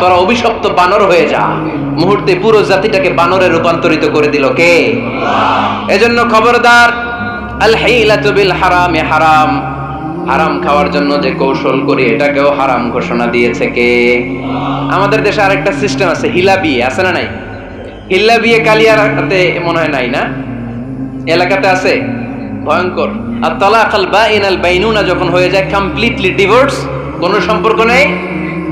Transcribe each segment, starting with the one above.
তোরা অভিশপ্ত বানর হয়ে যা। মুহূর্তে পুরো জাতিটাকে বানরে রূপান্তরিত করে দিল কে? এজন্য খবরদার আল বিল হারামে। হারাম হারাম খাওয়ার জন্য যে কৌশল করি এটাকেও হারাম ঘোষণা দিয়েছে কে? আমাদের দেশে আরেকটা সিস্টেম আছে হিলা বিয়ে আছে না নাই? হিল্লা বিয়ে কালিয়ারাতে মনে হয় নাই না? এলাকাতে আছে? ভয়ঙ্কর। আর তালাক আল বাইন আল বাইনুনা যখন হয়ে যায় কমপ্লিটলি ডিভোর্স কোনো সম্পর্ক নেই?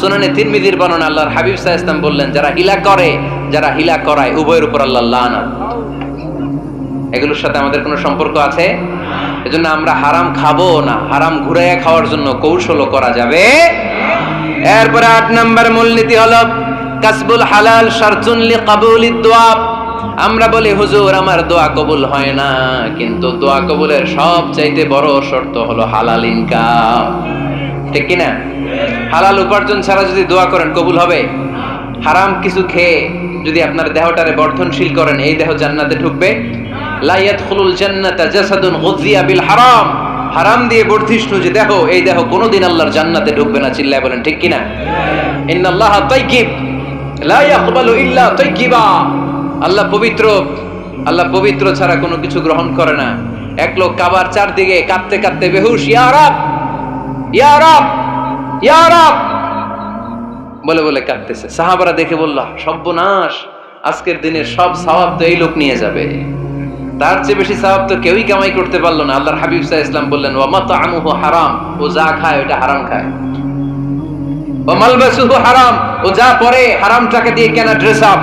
সুনানে তিরমিজির বর্ণনা আল্লাহর হাবিব সাল্লাল্লাহু ইসলাম বললেন, যারা হিলা করে, যারা হিলা করায়, উভয়ের উপর আল্লাহ লানাত। এগুলোর সাথে আমাদের কোনো সম্পর্ক আছে? এজন্য আমরা হারাম খাব না, হারাম ঘুরাইয়া খাওয়ার জন্য কৌশলও করা যাবে। এরপরে আট নাম্বার মূলনীতি হলো, কাসবুল হালাল শারতুন লিকাবুলিদ দোয়া আমরা বলি, হুজুর, আমার দোয়া কবুল হয় না, কিন্তু দোয়া কবুলের সব চাইতে বড় শর্ত হলো হালাল ইনকাম ঠিক কিনা? হালাল উপার্জন ছাড়া যদি দোয়া করেন, কবুল হবে। হারাম কিছু খেয়ে যদি আপনার দেহটারে বর্ধনশীল করেন, এই দেহ জান্নাতে ঢুকবে। লা ইয়াদখুলুল জান্নাতা জাসাদুন বিল হারাম। হারাম দিয়ে বর্ধিষ্ণু যে দেহ, এই দেহ কোনোদিন আল্লাহর জান্নাতে ঢুকবে না, চিল্লায় বলেন, ঠিক কিনা? ইন্নাল্লাহা ইয়াকবালু ইল্লা তাইয়িবা আল্লাহ পবিত্র আল্লাহ পবিত্র ছাড়া কোনো কিছু গ্রহণ করে না। এক লোক কাবার চারদিকে কাঁদতে কাঁদতে বেহুশ, ইয়া রাব ইয়া রাব। বলে বলে কাঁদতেছে। সাহাবারা দেখে বলল সর্বনাশ আজকের দিনে সব স্বভাব তো এই লোক নিয়ে যাবে। তার চেয়ে বেশি স্বভাব তো কেউই কামাই করতে পারল না। আল্লাহর হাবিব সাহ ইসলাম বললেন, ওয়া মাতআমুহু হারাম, ও যা খায় ওটা হারাম খায়। ও মালবাসুহ হারাম, ও যা পরে হারামটাকে দিয়ে কেনা ড্রেস আপ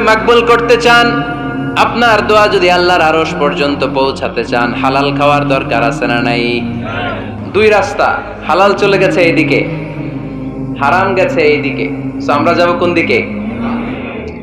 মাকবুল করতে চান, আপনার দোয়া যদি আল্লাহর আরশ পর্যন্ত পৌঁছাতে চান, হালাল খাওয়ার দরকার আছে না নাই? দুই রাস্তা, হালাল চলে গেছে এইদিকে, হারাম গেছে এইদিকে। আমরা যাব কোন দিকে?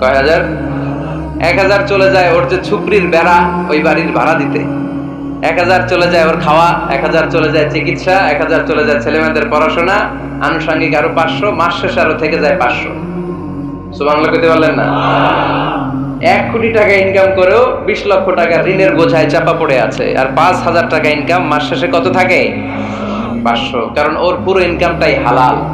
কয় হাজার? এক হাজার চলে যায় ওর যে বেড়া ওই বাড়ির ভাড়া দিতে। এক হাজার চলে যায় ওর খাওয়া, এক হাজার চলে যায় চিকিৎসা, এক হাজার চলে যায় ছেলেমেয়েদের পড়াশোনা, আনুষঙ্গিক আরও পাঁচশো, মাস শেষে আরও থেকে যায় পাঁচশো। না? এক কোটি টাকা ইনকাম করেও বিশ লক্ষ টাকা ঋণের বোঝায় চাপা পড়ে আছে। আর পাঁচ হাজার টাকা ইনকাম মাস শেষে কত থাকে? পাঁচশো। কারণ ওর পুরো ইনকামটাই হালাল।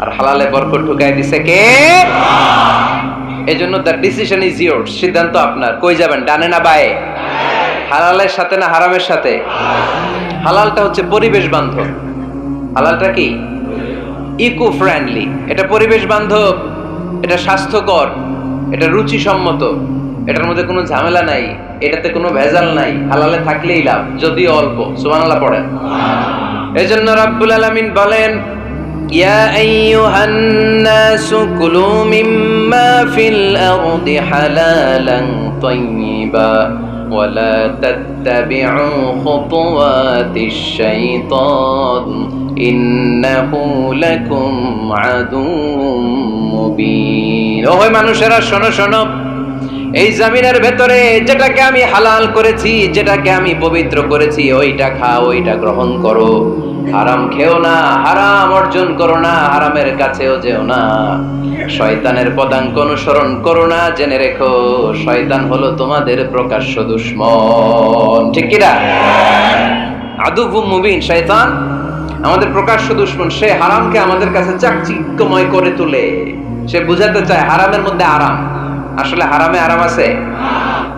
আর হালালে বরকত ঢুকাই দিছে কে? এই জন্য দ্য ডিসিশন ইজ ইয়োর সিদ্ধান্ত আপনার। কই যাবেন? ডানে না বায়ে? হালালের সাথে না হারামের সাথে? হালালটা হচ্ছে পরিবেশ বান্ধব। হালালটা কি? ইকো ফ্রেন্ডলি এটা পরিবেশ বান্ধব। এটা স্বাস্থ্যকর। এটা রুচিসম্মত। এটার মধ্যে কোনো ঝামেলা নাই। এটাতে কোনো ভেজাল নাই। হালালে থাকলেই লাভ, যদিও অল্প। সুবহানাল্লাহ পড়েন। এজন্য রাব্বুল আলামিন বলেন يا أيها الناس كلوا مما في الأرض حلالا طيبا ولا تتبعوا خطوات الشيطان إنه لكم عدو মুবিন ওহে মানুষেরা শোনো শোনো এই জমিনের ভেতরে যেটাকে আমি হালাল করেছি যেটাকে আমি পবিত্র করেছি ওইটা খাও ওইটা গ্রহণ করো হারাম খেও না, হারাম অর্জন করো না, হারামের কাছেও যেও না। শয়তানের পদাঙ্ক অনুসরণ করো না, জেনে রেখো, শয়তান হলো তোমাদের প্রকাশ্য দুশ্মন। ঠিক কিনা মুবিন, শয়তান আমাদের প্রকাশ্য দুশ্মন, সে হারামকে আমাদের কাছে চাকচিক্যময় করে তোলে। সে বুঝাতে চায় হারামের মধ্যে আরাম। আসলে হারামে আরাম আছে?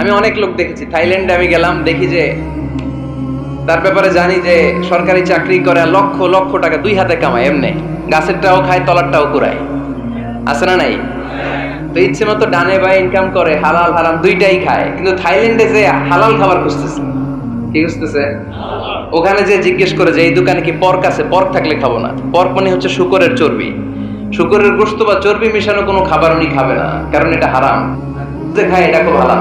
আমি অনেক লোক দেখেছি। থাইল্যান্ডে আমি গেলাম, দেখি যে তার ব্যাপারে জানি যে সরকারি চাকরি করে লক্ষ লক্ষ টাকা দুই হাতে কামায়, এমনি। গাছেরটাও খায়, তলারটাও কুড়ায়। আছে না নাই? তো ইচ্ছে মতো ডানে বা ইনকাম করে, হালাল, হারাম দুইটাই খায়। কিন্তু থাইল্যান্ডে যে হালাল খাবার খুঁজতেছে, কি খুঁজতেছে? ওখানে যে জিজ্ঞেস করে যে, এই দোকানে কি পর্ক আছে? পর্ক থাকলে খাব না। পর্ক মানে হচ্ছে শুকরের চর্বি। শুকরের গোস্ত বা চর্বি মিশানো কোনো খাবার উনি খাবে না, কারণ এটা হারাম। যে খায়, এটা খুব হালাল।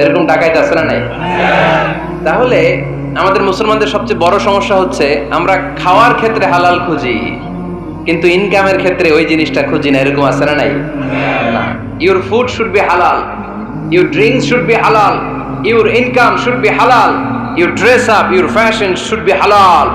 এরকম টাকাইতে আছে না নাই? তাহলে আমাদের মুসলমানদের সবচেয়ে বড় সমস্যা হচ্ছে, আমরা খাওয়ার ক্ষেত্রে হালাল খুঁজি, কিন্তু ইনকামের ক্ষেত্রে ওই জিনিসটা খুঁজি না, এরকম আছে না নাই? ইউর ফুড শুড বি হালাল ইউর ড্রিঙ্ক শুড বি হালাল ইউর ইনকাম শুড বি হালাল your dress up your fashion should be হালাল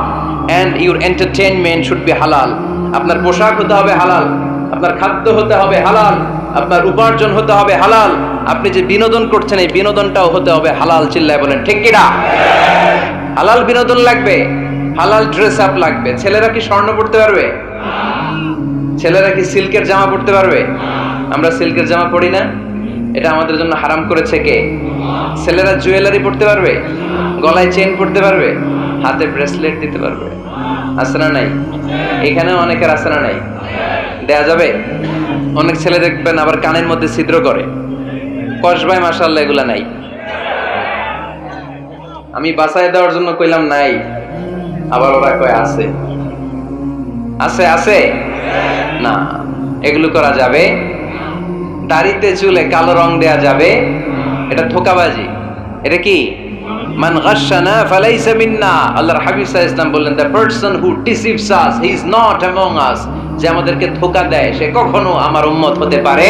and your entertainment should be হালাল আপনার পোশাক হতে হবে হালাল, আপনার খাদ্য হতে হবে হালাল, আপনার উপার্জন হতে হবে হালাল আপনি যে বিনোদন করছেন, এই বিনোদনটাও হতে হবে হালাল চিল্লায় বলেন, ঠিক কিনা? হালাল বিনোদন লাগবে, হালাল ড্রেস আপ লাগবে। ছেলেরা কি স্বর্ণ পড়তে পারবে? ছেলেরা কি সিল্কের জামা পড়তে পারবে? আমরা সিল্কের জামা পড়ি না। এটা আমাদের জন্য হারাম করেছে কে? ছেলেরা জুয়েলারি পড়তে পারবে? গলায় চেন পড়তে পারবে? হাতে ব্রেসলেট দিতে পারবে? আছে না নাই? এখানেও অনেকের আছে না নাই? দেয়া যাবে? অনেক ছেলে দেখবেন আবার কানের মধ্যে ছিদ্র করে। কসবাই মাসাল্লাহ এগুলা নাই। আমি বাসায় দেওয়ার জন্য কইলাম নাই। আবার ওরা কয়, আছে। আছে আছে? না, এগুলো করা যাবে। দাড়িতে চুলে কালো রং দেয়া যাবে। এটা ধোকাবাজি। এটা কি? মান গাশানা ফালাইসা মিন্না। আল্লাহর হাবিব সাল্লাল্লাহু ইসলাম বললেন the person who deceives us he is not among us যে আমাদেরকে ধোকা দেয়, সে কখনো আমার উম্মত হতে পারে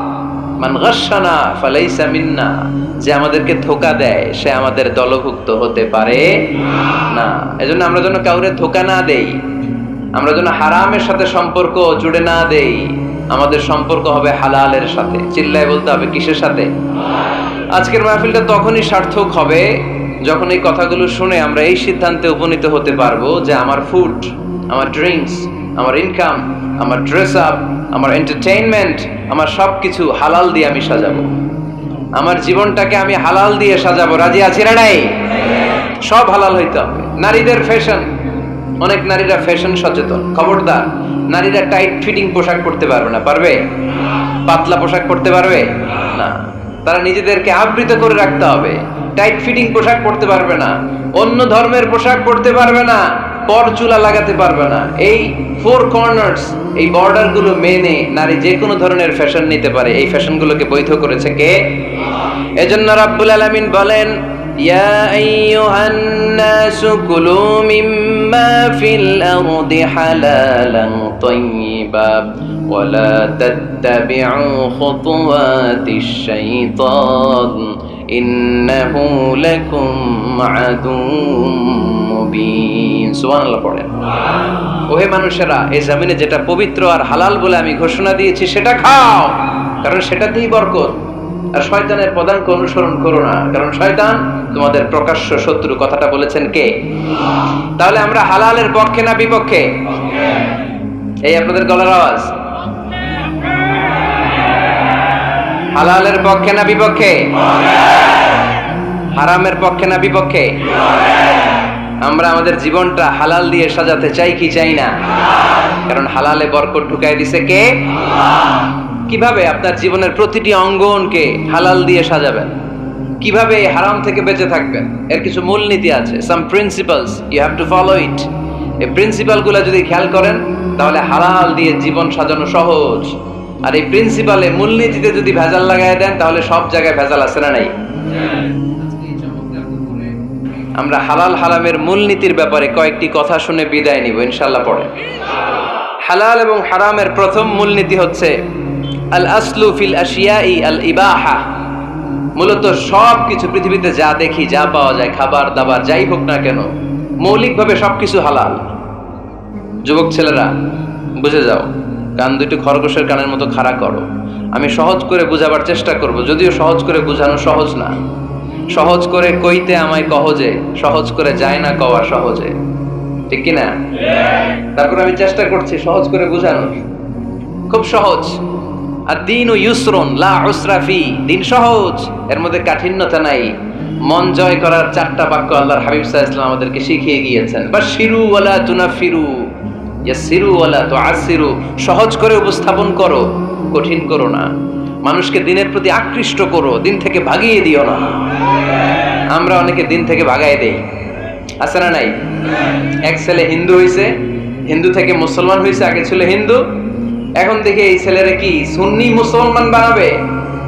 মান গাশানা ফালাইসা মিন্না। যে আমাদেরকে ধোকা দেয়, সে আমাদের দলভুক্ত হতে পারে না। এজন্য আমরা যেন কাউরে ধোকা না দেই, আমরা যেন হারামের সাথে সম্পর্ক জুড়ে না দেই, আমাদের সম্পর্ক হবে হালালের সাথে। চিল্লায় বলতে হবে কিসের সাথে? আজকের মাহফিলটা তখনই সার্থক হবে যখন এই কথাগুলো শুনে আমরা এই সিদ্ধান্তে উপনীত হতে পারব যে আমার ফুড আমার ড্রিঙ্কস আমার ইনকাম আমার ড্রেস আপ আমার এন্টারটেইনমেন্ট আমার সব কিছু হালাল দিয়ে আমি সাজাবো। আমার জীবনটাকে আমি হালাল দিয়ে সাজাবো। রাজি আছি না নাই? সব হালাল হইতে হবে। নারীদের ফ্যাশন অনেক নারীরা ফ্যাশন সচেতন, খবরদার। নারীরা টাইট ফিটিং পোশাক পরতে পারবে না। পারবে? পাতলা পোশাক পরতে পারবে? না। তারা নিজেদেরকে আবৃত করে রাখতে হবে। টাইট ফিটিং পোশাক পরতে পারবে না। অন্য ধর্মের পোশাক পরতে পারবে না, পর চুলা লাগাতে পারবে না। এই ফোর কর্নার্স এই বর্ডারগুলো মেনে নারী যে কোনো ধরনের ফ্যাশন নিতে পারে। এই ফ্যাশন গুলোকে বৈধ করেছে কে? এজন্য রাব্বুল আলামিন বলেন, ইয়া আইয়ুহান নাসু কুলু মিম্মা ফিল আরদি হালালান তাইয়্যিবা শাইতান ইন্নাহু লাকুম আদুউম মুবিন সুবহানাল্লাহ পড়েন। ওহে মানুষেরা এই জমিনে যেটা পবিত্র আর হালাল বলে আমি ঘোষণা দিয়েছি, সেটা খাও। কারণ সেটাতেই বরকত। আর শয়তানের পদাঙ্ক অনুসরণ করো না। কারণ শয়তান তোমাদের প্রকাশ্য শত্রু। কথাটা বলেছেন কে? তাহলে আমরা হালালের পক্ষে না বিপক্ষে? এই আপনাদের গলার আওয়াজ। হালালের পক্ষে না বিপক্ষে? হারামের পক্ষে না বিপক্ষে? আমরা আমাদের জীবনটা হালাল দিয়ে সাজাতে চাই কি চাই না? কারণ হালালে বরকত ঢুকাই দিছে কে? কীভাবে আপনার জীবনের প্রতিটি অঙ্গনকে হালাল দিয়ে সাজাবেন? কীভাবে হারাম থেকে বেঁচে থাকবেন? এর কিছু মূলনীতি আছে some principles you have to follow it এই প্রিন্সিপালগুলো যদি খেয়াল করেন তাহলে হালাল দিয়ে জীবন সাজানো সহজ। আর এই প্রিন্সিপালে মূলনীতিতে যদি ভেজাল লাগাই দেন, তাহলে সব জায়গায় ভেজাল আছে না নাই? আমরা হালাল হারামের মূলনীতির ব্যাপারে কয়েকটি কথা শুনে বিদায় নিব ইনশাল্লাহ পরে। হালাল এবং হারামের প্রথম মূলনীতি হচ্ছে আল আসলু ফিল আশিয়াই আল ইবাহা মূলত সব কিছু পৃথিবীতে যা দেখি, যা পাওয়া যায়, খাবার, দাবার, যাই হোক না কেন, মৌলিকভাবে সব কিছু হালাল। যুবক ছেলেরা, বুঝে যাও। কান দুটো খরগোশের কানের মতো খাড়া করো। আমি সহজ করে বুঝাবার চেষ্টা করব, যদিও সহজ করে বোঝানো সহজ না। সহজ করে কইতে আমায় কহজে সহজ করে যায় না কওয়া সহজে। ঠিক কি না তারপর আমি চেষ্টা করছি সহজ করে বোঝানোর। খুব সহজ। আর দিন ও ইউসরন, লা উসরাফি দিন সহজ, এর মধ্যে কাঠিন্যতা নাই। মন জয় করার চারটা বাক্য আল্লাহর হাবিব সাহা ইসলাম আমাদেরকে শিখিয়ে গিয়েছেন। বা শিরু ওয়ালা তুনাফিরু। ইয়া সহজ করে উপস্থাপন করো, কঠিন করো না। মানুষকে দিনের প্রতি আকৃষ্ট করো, দিন থেকে ভাগিয়ে দিও না। আমরা অনেকে দিন থেকে ভাগাই দেই। আছে না নাই? এক ছেলে হিন্দু হইছে, হিন্দু থেকে মুসলমান হয়েছে আগে ছিল হিন্দু। এখন থেকে এই ছেলেরা কি, সুন্নি মুসলমান বানাবে?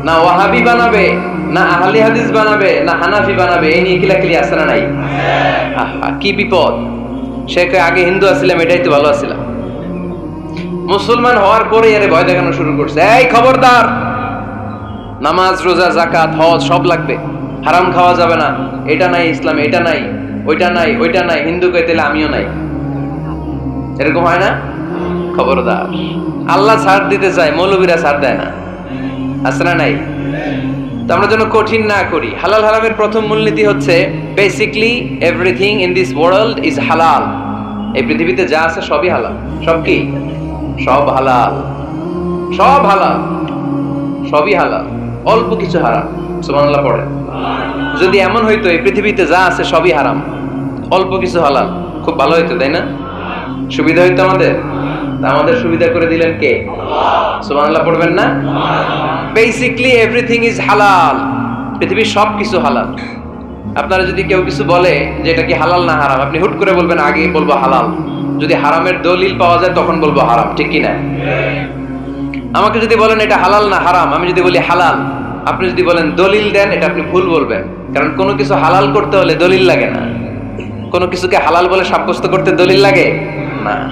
না ওয়াহাবি বানাবে? না আহলি হাদিস বানাবে? না হানাফি বানাবে? এই নিয়ে কিলাকিলি আছে না নাই? আহা, কি বিপদ। সে আগে হিন্দু আছিলাম এটাই তো ভালো আছিলাম মুসলমান হওয়ার পরে এর ভয় দেখানো শুরু করছে। এই খবরদার, নামাজ, রোজা জাকাত হজ সব লাগবে। হারাম খাওয়া যাবে না। এটা নাই ইসলাম, এটা নাই, ওইটা নাই ওইটা নাই। হিন্দু কে তাহলে আমিও নাই। এরকম হয় না? খবরদার। আল্লাহ ছাড় দিতে চায়, মৌলবীরা ছাড় দেয় না। না নাই? আমরা যেন কঠিন না করি। হালাল হারামের প্রথম মূলনীতি হচ্ছে basically everything in this world is হালাল এই পৃথিবীতে যা আছে সবই হালাল। সব কি? সব হালাল। সব হালাল। সবই হালাল। অল্প কিছু হারাম। সুবহানাল্লাহ পড়ে যদি এমন হইতো, এই পৃথিবীতে যা আছে সবই হারাম। অল্প কিছু হালাল। খুব ভালো হইতো, তাই না? সুবিধা হইতো আমাদের? আমাদের সুবিধা করে দিলেন কে? সুবহানাল্লাহ, পড়বেন না? বেসিকলি এভরিথিং ইজ হালাল পৃথিবীর সব কিছু হালাল। আপনারা যদি কেউ কিছু বলে যে এটা কি হালাল না হারাম, আপনি হুট করে বলবেন আগে বলব হালাল। যদি হারামের দলিল পাওয়া যায়, তখন বলব হারাম, ঠিক কি না আমাকে যদি বলেন, এটা হালাল না হারাম, আমি যদি বলি, হালাল। আপনি যদি বলেন, দলিল দেন, এটা আপনি ভুল বলবেন। কারণ কোনো কিছু হালাল করতে হলে দলিল লাগে না। কোনো কিছুকে হালাল বলে সাব্যস্ত করতে দলিল লাগে? না।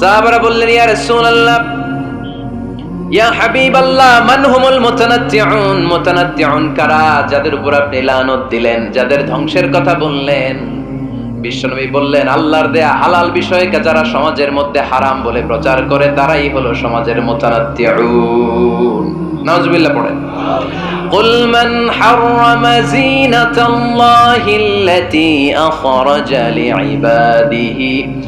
সাহাবারা বললেন ইয়া রাসূলুল্লাহ ইয়া হাবিবাল্লাহ মান হুমুল মুতানাত্তিউন মুতানাত্তিউন কারা যাদের উপর আপনি লানত দিলেন যাদের ধ্বংসের কথা বললেন বিশ্বনবী বললেন আল্লাহর দেয়া হালাল বিষয়কে যারা সমাজের মধ্যে হারাম বলে প্রচার করে তারাই হলো সমাজের মুতানাত্তিউন নাউজুবিল্লাহ পড়েন قل من حرم زينة الله التي أخرج لعباده والطيبات من الرزق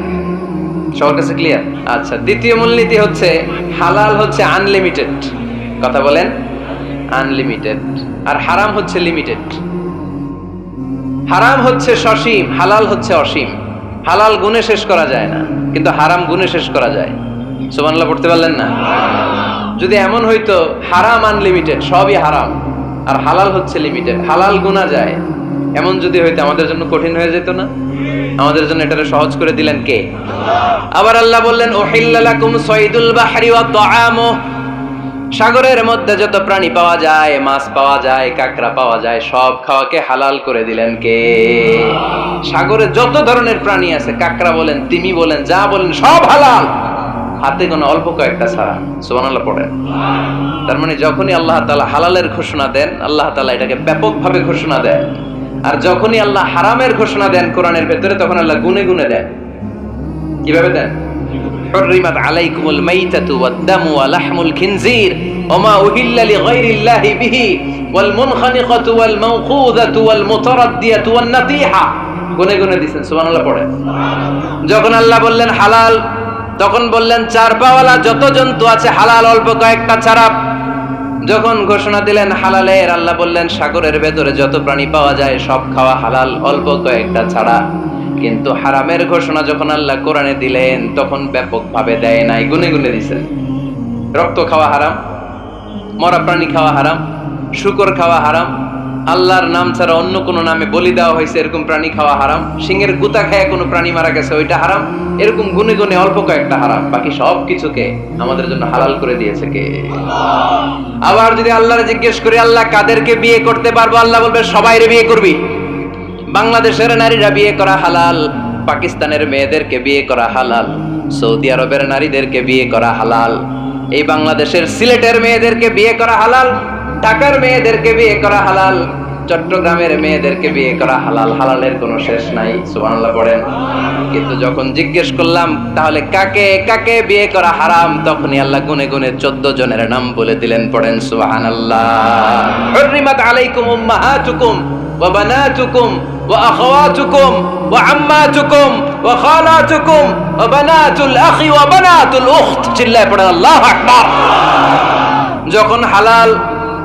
সবার কাছে ক্লিয়ার আচ্ছা দ্বিতীয় মূলনীতি হচ্ছে হালাল হচ্ছে আনলিমিটেড কথা বলেন? আনলিমিটেড আর হারাম হচ্ছে লিমিটেড হারাম হচ্ছে সসীম, হালাল হচ্ছে অসীম। হালাল গুণে শেষ করা যায় না, কিন্তু হারাম গুণে শেষ করা যায়। সুবহানাল্লাহ, পড়তে পারলেন না? যদি এমন হইতো, হারাম আনলিমিটেড সবই হারাম। আর হালাল হচ্ছে লিমিটেড হালাল গুণা যায়। এমন যদি হইতো আমাদের জন্য কঠিন হয়ে যেত না? আমাদের জন্য এটা সহজ করে দিলেন কে? আবার আল্লাহ বললেন সাগরের মধ্যে যত প্রাণী পাওয়া যায়, মাছ পাওয়া যায়, কাঁকড়া পাওয়া যায়, সব খাওয়াকে হালাল করে দিলেন কে? সাগরে যত ধরনের প্রাণী আছে, কাঁকড়া বলেন, তিমি বলেন, যা বলেন, সব হালাল। হাতে কোনো অল্প কয়েকটা ছাড়া। সুবহানাল্লাহ, পড়েন। তার মানে যখনই আল্লাহ তালা হালালের ঘোষণা দেন, আল্লাহ তালা এটাকে ব্যাপকভাবে ঘোষণা দেন। আর যখনই আল্লাহ হারামের ঘোষণা দেন কোরআনের ভেতরে তখন আল্লাহ গুনে গুনে দেন কিভাবে দেন حرمت عليكم الميتة والدم ولحم الخنزير وما أهل لغير الله به والمنخنقة والموقوذة والمتردية والنطيحة গুনে গুনে দিছেন সুবহানাল্লাহ পড়ে যখন আল্লাহ বললেন হালাল তখন বললেন চার পাওয়ালা যত জন্তু আছে হালাল অল্প কয়েকটা ছাড়া যখন ঘোষণা দিলেন হালালের আল্লাহ বললেন, সাগরের ভেতরে যত প্রাণী পাওয়া যায়, সব খাওয়া হালাল, অল্প কয়েকটা ছাড়া। কিন্তু হারামের ঘোষণা যখন আল্লাহ কোরআনে দিলেন, তখন ব্যাপকভাবে দেয় নাই, গুনে গুনে দিছেন রক্ত খাওয়া হারাম, মরা প্রাণী খাওয়া হারাম, শুকর খাওয়া হারাম আল্লাহর নাম ছাড়া অন্য কোনো নামে বলি দেওয়া হয়েছে, এরকম প্রাণী খাওয়া হারাম। সিংহের গুতা খায় কোনো প্রাণী মারা গেছে, ওইটা হারাম। এরকম গুনে গুনে অল্প কয়েকটা হারাম। বাকি সব কিছুকে আমাদের জন্য হালাল করে দিয়েছে কে? আবার যদি আল্লাহরে জিজ্ঞেস করি, আল্লাহ কাদেরকে বিয়ে করতে পারব? আল্লাহ বলবে, সবাইরে বিয়ে করবি। বাংলাদেশের নারীরা বিয়ে করা হালাল, পাকিস্তানের মেয়েদেরকে বিয়ে করা হালাল, সৌদি আরবের নারীদেরকে বিয়ে করা হালাল, এই বাংলাদেশের সিলেটের মেয়েদেরকে বিয়ে করা হালাল ঢাকার মেয়েদেরকে বিয়ে করা হালাল, চট্টগ্রামের মেয়েদেরকে বিয়ে করা হালাল, হালালের কোনো শেষ নাই, সুবহানাল্লাহ পড়েন। কিন্তু যখন জিজ্ঞেস করলাম, তাহলে কাকে কাকে বিয়ে করা হারাম? তখনই আল্লাহ গুনে গুনে চোদ্দ জনের নাম বলে দিলেন, পড়েন, সুবহানাল্লাহ। আলাইকুম উম্মাহাতুকুম, ওয়া বানাতুকুম, ওয়া আখাওয়াতুকুম, ওয়া আম্মাতুকুম, ওয়া খালাতুকুম, ওয়া বানাতুল আখি, ওয়া বানাতুল উখত। চিল্লায় পড়েন, আল্লাহু যখন হালাল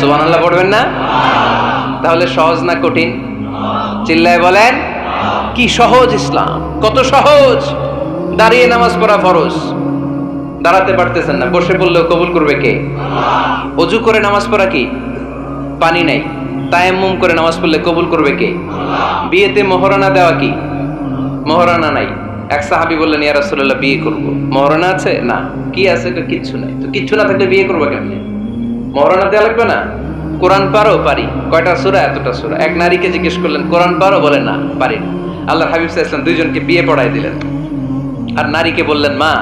সুবহানাল্লাহ পড়বেন না? তাহলে সহজ না কঠিন? চিল্লায় বলেন, কি সহজ ইসলাম? কত সহজ? দাঁড়িয়ে নামাজ পড়া ফরজ। দাঁড়াতে পারতেছেন না। বসে পড়লেও কবুল করবে কে? অজু করে নামাজ পড়া কি? পানি নাই। তায়াম্মুম করে নামাজ পড়লে কবুল করবে কে? বিয়েতে মহরানা দেওয়া কি? মহরানা নাই। এক সাহাবি বললেন, ইয়া রাসূলুল্লাহ, বিয়ে করব। মহরানা আছে? না। কি আছে? কিচ্ছু নাই। তো কিচ্ছু না থাকলে বিয়ে করব কেমনে? মহরানা দেওয়া লাগবে না? কোরআন পারো, পারি। কয়টা সূরা? এতটা সূরা। এক নারীকে জিজ্ঞেস করলেন, কোরআন পারো? বলে, না, পারি না। আল্লাহ হাবিব ওয়াসাল্লাম দুইজনকে বিয়ে পড়াই দিলেন। আর নারীকে বললেন, মা,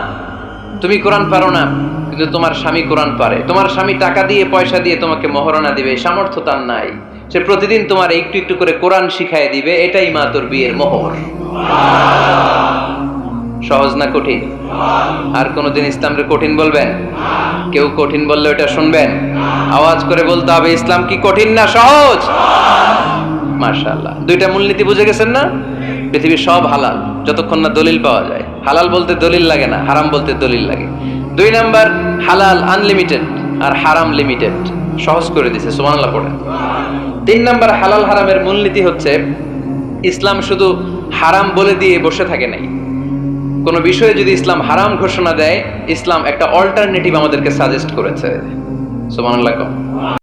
তুমি কোরআন পারো না, কিন্তু তোমার স্বামী কোরআন পারে। তোমার স্বামী টাকা দিয়ে, পয়সা দিয়ে তোমাকে মহারণা দিবে সামর্থ্য তার নাই। সে প্রতিদিন তোমার একটু একটু করে কোরআন শিখায় দিবে, এটাই মা তোর বিয়ের মোহর। সহজ না কঠিন? আর কোনোদিন ইসলামরে কঠিন বলবেন? কেউ কঠিন বললে ওটা শুনবেন? আওয়াজ করে বলতে হবে, ইসলাম কি কঠিন না সহজ? মার্শাল্লাহ দুইটা মূলনীতি বুঝে গেছেন না? পৃথিবীর সব হালাল, যতক্ষণ না দলিল পাওয়া যায়। হালাল বলতে দলিল লাগে না, হারাম বলতে দলিল লাগে। দুই নাম্বার, হালাল আনলিমিটেড আর হারাম লিমিটেড সহজ করে দিছে, সুবহানাল্লাহ পড়ে তিন নাম্বার, হালাল হারামের মূলনীতি হচ্ছে, ইসলাম শুধু হারাম বলে দিয়ে বসে থাকে নাই। কোনো বিষয়ে যদি ইসলাম হারাম ঘোষণা দেয় ইসলাম একটা অল্টারনেটিভ আমাদেরকে সাজেস্ট করেছে। সুবহানাল্লাহ